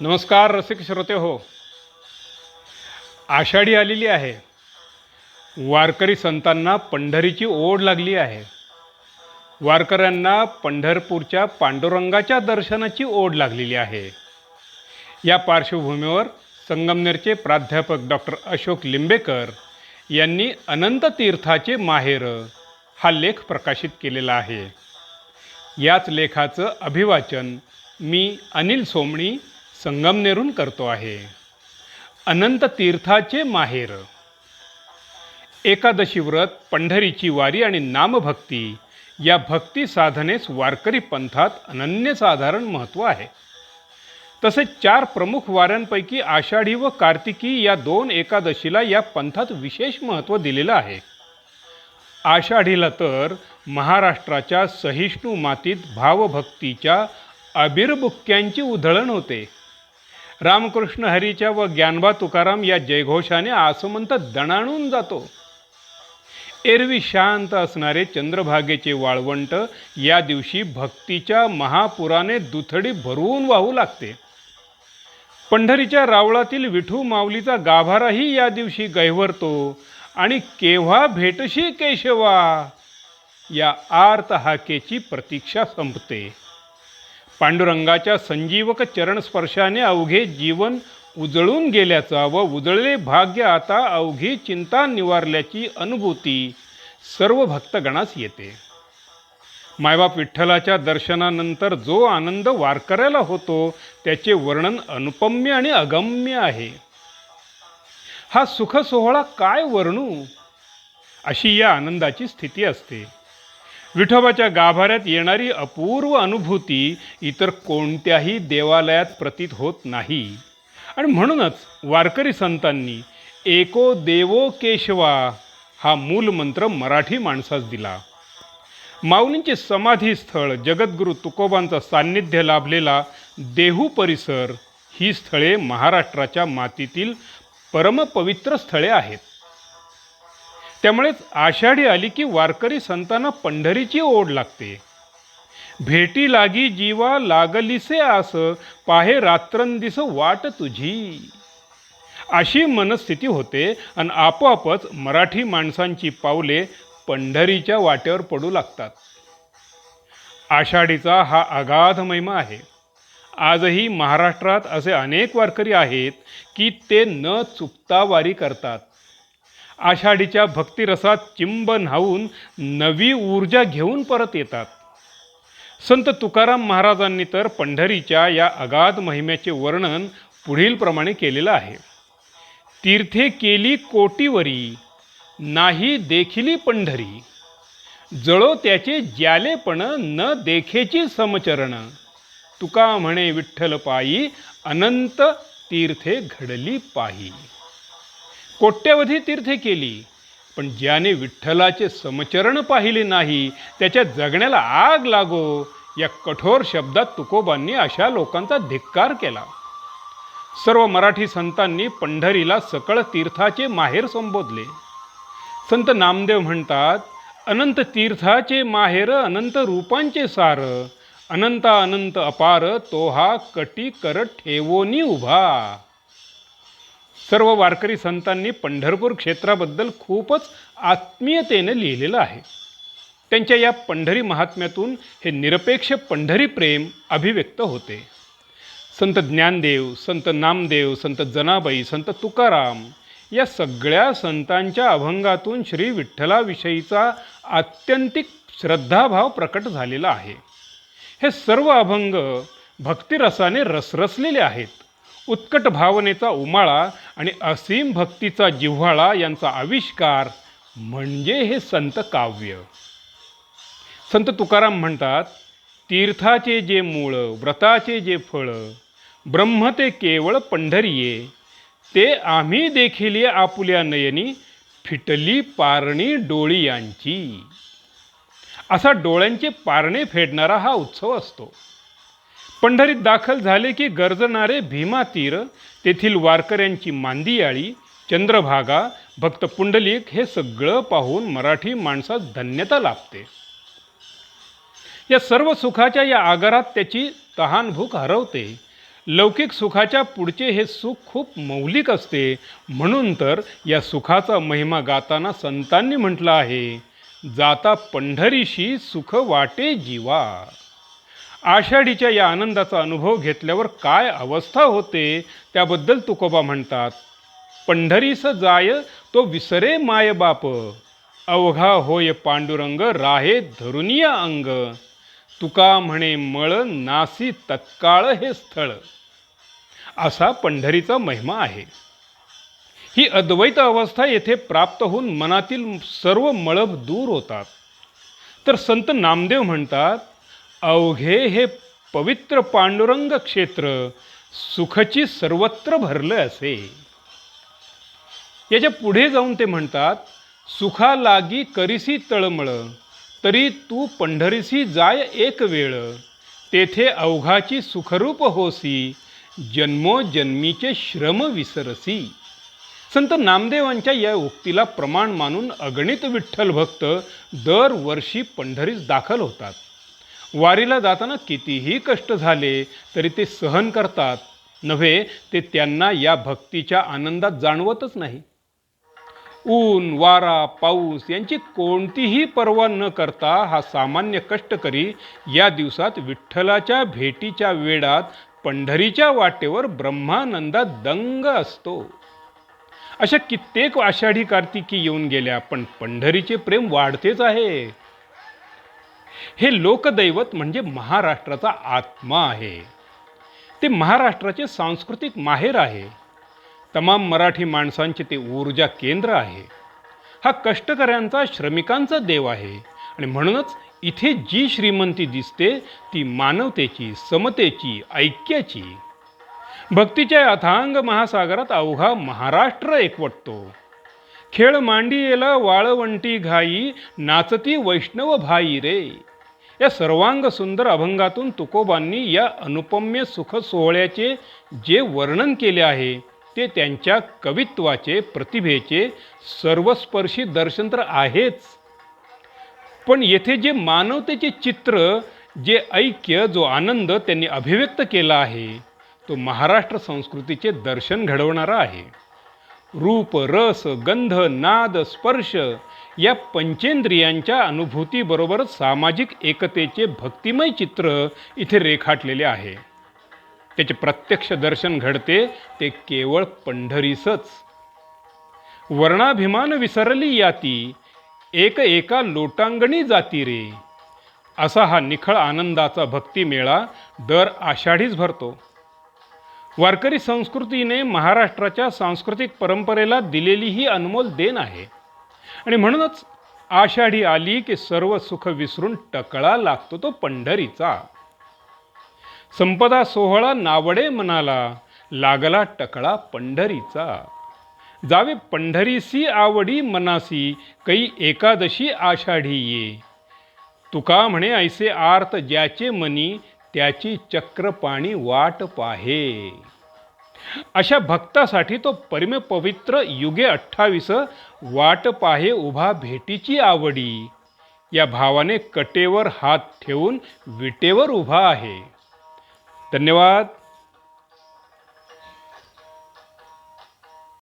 नमस्कार रसिक श्रोते हो. आषाढी आलेली आहे. वारकरी संतांना पंढरीची ओढ लागली आहे. वारकऱ्यांना पंढरपूरच्या पांडुरंगाच्या दर्शनाची ओढ लागलेली आहे. या पार्श्वभूमीवर संगमनेरचे प्राध्यापक डॉक्टर अशोक लिंबेकर यांनी अनंत तीर्थाचे माहेर हा लेख प्रकाशित केलेला आहे. याच लेखाचं अभिवाचन मी अनिल सोमणी संगमनेरून करतो आहे. अनंत तीर्थाचे माहेर. एकादशी व्रत पंढरीची वारी आणि नामभक्ती या भक्ती साधनेस वारकरी पंथात अनन्यसाधारण महत्त्व आहे. तसेच चार प्रमुख वाऱ्यांपैकी आषाढी व कार्तिकी या दोन एकादशीला या पंथात विशेष महत्त्व दिलेलं आहे. आषाढीला तर महाराष्ट्राच्या सहिष्णू मातीत भावभक्तीच्या अबिरबुक्क्यांची उधळण होते. रामकृष्ण हरीच्या व ज्ञानबा तुकाराम या जयघोषाने आसमंत दणाणून जातो. एरवी शांत असणारे चंद्रभागेचे वाळवंट या दिवशी भक्तीच्या महापुराने दुथडी भरून वाहू लागते. पंढरीच्या रावळातील विठू माऊलीचा गाभाराही या दिवशी गैवरतो आणि केव्हा भेटशी केशवा? या आर्त हाकेची प्रतीक्षा संपते. पांडुरंगाच्या संजीवक चरणस्पर्शाने अवघे जीवन उजळून गेल्याचा व उजळले भाग्य आता अवघी चिंता निवारल्याची अनुभूती सर्व भक्तगणास येते. मायबाप विठ्ठलाच्या दर्शनानंतर जो आनंद वारकऱ्याला होतो त्याचे वर्णन अनुपम्य आणि अगम्य आहे. हा सुख सोहळा काय वर्णू? अशी या आनंदाची स्थिती असते. विठोबाच्या गाभाऱ्यात येणारी अपूर्व अनुभूती इतर कोणत्याही देवालयात प्रतीत होत नाही. आणि म्हणूनच वारकरी संतांनी एको देवो केशवा हा मूल मंत्र मराठी माणसास दिला. माऊलींचे समाधीस्थळ जगद्गुरू तुकोबांचं सान्निध्य लाभलेला देहू परिसर ही स्थळे महाराष्ट्राच्या मातीतील परमपवित्र स्थळे आहेत. त्यामुळेच आषाढी आली की वारकरी संतांना पंढरीची ओढ लागते. भेटी लागी जीवा लागलीसे आस पाहे रात्रंदिस वाट तुझी. अशी मनस्थिती होते आणि आपोआपच मराठी माणसांची पावले पंढरीच्या वाटेवर पडू लागतात. आषाढीचा हा अगाध महिमा आहे. आजही महाराष्ट्रात असे अनेक वारकरी आहेत की ते न चुकता वारी करतात. आषाढीच्या भक्तिरसात चिंब न्हावून नवी ऊर्जा घेऊन परत येतात. संत तुकाराम महाराजांनी तर पंढरीच्या या अगाध महिम्याचे वर्णन पुढीलप्रमाणे केलेलं आहे. तीर्थे केली कोटीवरी नाही देखिली पंढरी. जळो त्याचे ज्यालेपण न देखेची समचरण. तुका म्हणे विठ्ठल पायी अनंत तीर्थे घडली पाही कोट्यवधी तीर्थे केली. पण ज्याने विठ्ठलाचे समचरण पाहिले नाही त्याच्या जगण्याला आग लागो या कठोर शब्दात तुकोबांनी अशा लोकांचा धिक्कार केला. सर्व मराठी संतांनी पंढरीला सकळ तीर्थाचे माहेर संबोधले. संत नामदेव म्हणतात अनंत तीर्थाचे माहेर अनंत रूपांचे सार अनंत अनंत अपार तो हा कटी कर ठेवोनी उभा. सर्व वारकरी संतांनी पंढरपूर क्षेत्राबद्दल खूपच आत्मीयतेने लिहिलेलं आहे. त्यांच्या या पंढरी महात्म्यातून हे निरपेक्ष पंढरी प्रेम अभिव्यक्त होते. संत ज्ञानदेव संत नामदेव संत जनाबाई संत तुकाराम या सगळ्या संतांच्या अभंगातून श्री विठ्ठलाविषयीचा आत्यंतिक श्रद्धाभाव प्रकट झालेला आहे. हे सर्व अभंग भक्तिरसाने रसरसलेले आहेत. उत्कट भावनेचा उमाळा आणि असीम भक्तीचा जिव्हाळा यांचा आविष्कार म्हणजे हे संत काव्य. संत तुकाराम म्हणतात तीर्थाचे जे मूळ व्रताचे जे फळ ब्रह्म ते केवळ पंढरीये ते आम्ही देखील आपुल्या नयनी फिटली पारणी डोळी यांची असा डोळ्यांचे पारणे फेडणारा हा उत्सव असतो. पंढरीत दाखल झाले की गरजणारे भीमातीर तेथील वारकऱ्यांची मांदियाळी चंद्रभागा भक्त पुंडलिक हे सगळं पाहून मराठी माणसात धन्यता लाभते. या सर्व सुखाच्या या आगारात त्याची तहान भूक हरवते. लौकिक सुखाच्या पुढचे हे सुख खूप मौलिक असते. म्हणून तर या सुखाचा महिमा गाताना संतांनी म्हटलं आहे जाता पंढरीशी सुख वाटे जीवा. आषाढीच्या या आनंदाचा अनुभव घेतल्यावर काय अवस्था होते त्याबद्दल तुकोबा म्हणतात पंढरीस जाय तो विसरे माय बाप अवघा होय पांडुरंग राहे धरुनिया अंग तुका म्हणे मळ नासी तत्काळ हे स्थळ. असा पंढरीचा महिमा आहे. ही अद्वैत अवस्था येथे प्राप्त होऊन मनातील सर्व मळभ दूर होतात. तर संत नामदेव म्हणतात अवघे हे पवित्र पांडुरंग क्षेत्र सुखची सर्वत्र भरलं असे. याच्यापुढे जाऊन ते म्हणतात सुखा लागी करिसी तळमळ तरी तू पंढरीसी जाय एक वेळ. तेथे अवघाची सुखरूप होसी जन्मोजन्मीचे श्रम विसरसी. संत नामदेवांच्या या उक्तीला प्रमाण मानून अगणित विठ्ठल भक्त दरवर्षी पंढरीस दाखल होतात. वारीला जाताना कितीही कष्ट झाले तरी ते सहन करतात. नव्हे ते त्यांना या भक्तीच्या आनंदात जाणवतच नाही. ऊन वारा पाऊस यांची कोणतीही पर्वा न करता हा सामान्य कष्टकरी या दिवसात विठ्ठलाच्या भेटीच्या वेळात पंढरीच्या वाटेवर ब्रह्मानंदात दंग असतो. अशा कित्येक आषाढी कार्तिकी येऊन गेल्या पण पंढरीचे प्रेम वाढतेच आहे. हे लोकदैवत म्हणजे महाराष्ट्राचा आत्मा आहे. ते महाराष्ट्राचे सांस्कृतिक माहेर आहे. तमाम मराठी माणसांचे ते ऊर्जा केंद्र आहे. हा कष्टकऱ्यांचा श्रमिकांचा देव आहे. आणि म्हणूनच इथे जी श्रीमंती दिसते ती मानवतेची समतेची ऐक्याची. भक्तीच्या अथांग महासागरात अवघा महाराष्ट्र एकवटतो. खेळ मांडियेला वाळवंटी घाई नाचती वैष्णव भाई रे. या सर्वांग सुंदर अभंगातून तुकोबांनी या अनुपम्य सुख सोहळ्याचे जे वर्णन केले आहे ते त्यांच्या कवित्वाचे प्रतिभेचे सर्वस्पर्शी दर्शन तर आहेच. पण येथे जे मानवतेचे चित्र जे ऐक्य जो आनंद त्यांनी अभिव्यक्त केला आहे तो महाराष्ट्र संस्कृतीचे दर्शन घडवणारा आहे. रूप रस गंध नाद स्पर्श या पंचेंद्रियांच्या अनुभूतीबरोबरच सामाजिक एकतेचे भक्तिमय चित्र इथे रेखाटलेले आहे. त्याचे प्रत्यक्ष दर्शन घडते ते केवळ पंढरीसच. वर्णाभिमान विसरली याती एक एका लोटांगणी जाती रे. असा हा निखळ आनंदाचा भक्तिमेळा दर आषाढीच भरतो. वारकरी संस्कृतीने महाराष्ट्राच्या सांस्कृतिक परंपरेला दिलेली ही अनमोल देण आहे. आणि म्हणूनच आषाढी आली की सर्व सुख विसरून टकळा लागतो तो पंढरीचा. संपदा सोहळा नावडे मनाला लागला टकळा पंढरीचा. जावे पंढरीसी आवडी मनासी कै एकादशी आषाढी ये. तुका म्हणे ऐसे आर्त ज्याचे मनी त्याची चक्रपाणी वाट पाहे. अशा भक्तासाठी तो परिमे पवित्र युगे अठ्ठावीस वाट पाहे उभा भेटीची आवडी. या भावाने कटेवर हात ठेवून विटेवर उभा आहे. धन्यवाद.